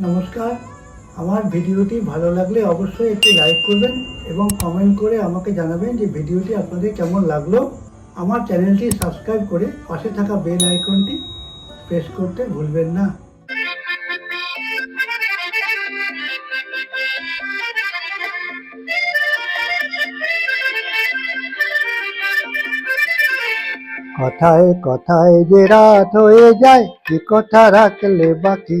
নমস্কার। আমার ভিডিওটি ভালো লাগলে অবশ্যই একটি লাইক করবেন এবং কমেন্ট করে আমাকে জানাবেন যে ভিডিওটি আপনাদের কেমন লাগল। আমার চ্যানেলটি সাবস্ক্রাইব করে পাশে থাকা বেল আইকনটি প্রেস করতে ভুলবেন না। কথায় কথায় যে রাত হয়ে যায়, কি কথা রাখলে বাকি?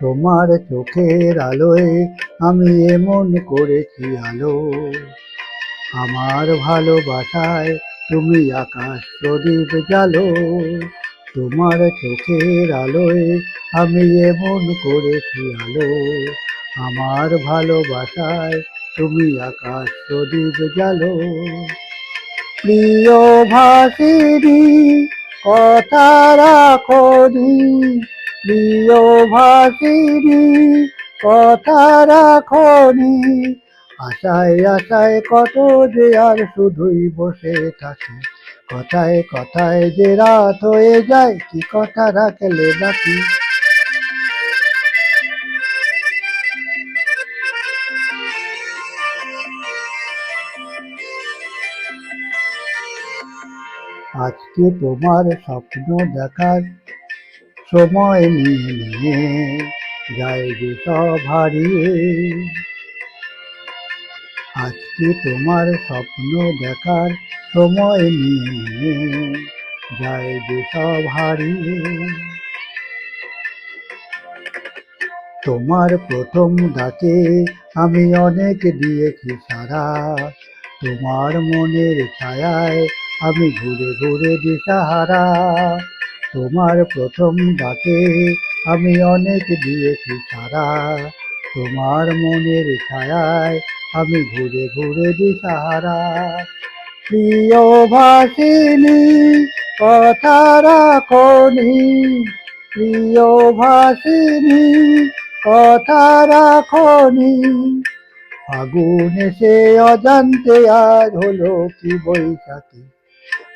তোমার চোখের আলোয় আমি এমন করেছি আলো। আমার ভালোবাসায় তুমি আকাশ প্রদীপ জালো তোমার চোখের আলোয় আমি এমন করেছি আলো। আমার ভালোবাসায় তুমি আকাশ প্রদীপ জালো প্রিয় ভাসিনী কথা রাখনি প্রিয় ভাসিনী কথা রাখনি আশায় আশায় কত যে আর শুধুই বসে থাকি। কথায় কথায় যে রাত হয়ে যায়, কি কথা রাখলে নাকি? আজকে তোমার স্বপ্ন দেখার সময় নিয়ে নিয়ে যায় যে সব হারিয়ে আজকে তোমার স্বপ্ন দেখার সময় নিয়ে নিয়ে যায় যে সব হারিয়ে তোমার প্রথম ডাকে আমি অনেক দিয়েছি সারা, তোমার মনের ছায়ায় আমি ঘুরে ঘুরে দিশাহারা। তোমার প্রথম ডাকে আমি অনেক দিয়েছি সারা। তোমার মনের ছায়ায় আমি ঘুরে ঘুরে দিশাহারা প্রিয় ভাসিনী, কথা রাখনি প্রিয় ভাসিনী, কথা রাখনি আগুন এসে অজান্তে আর হলো কি বৈশাখী।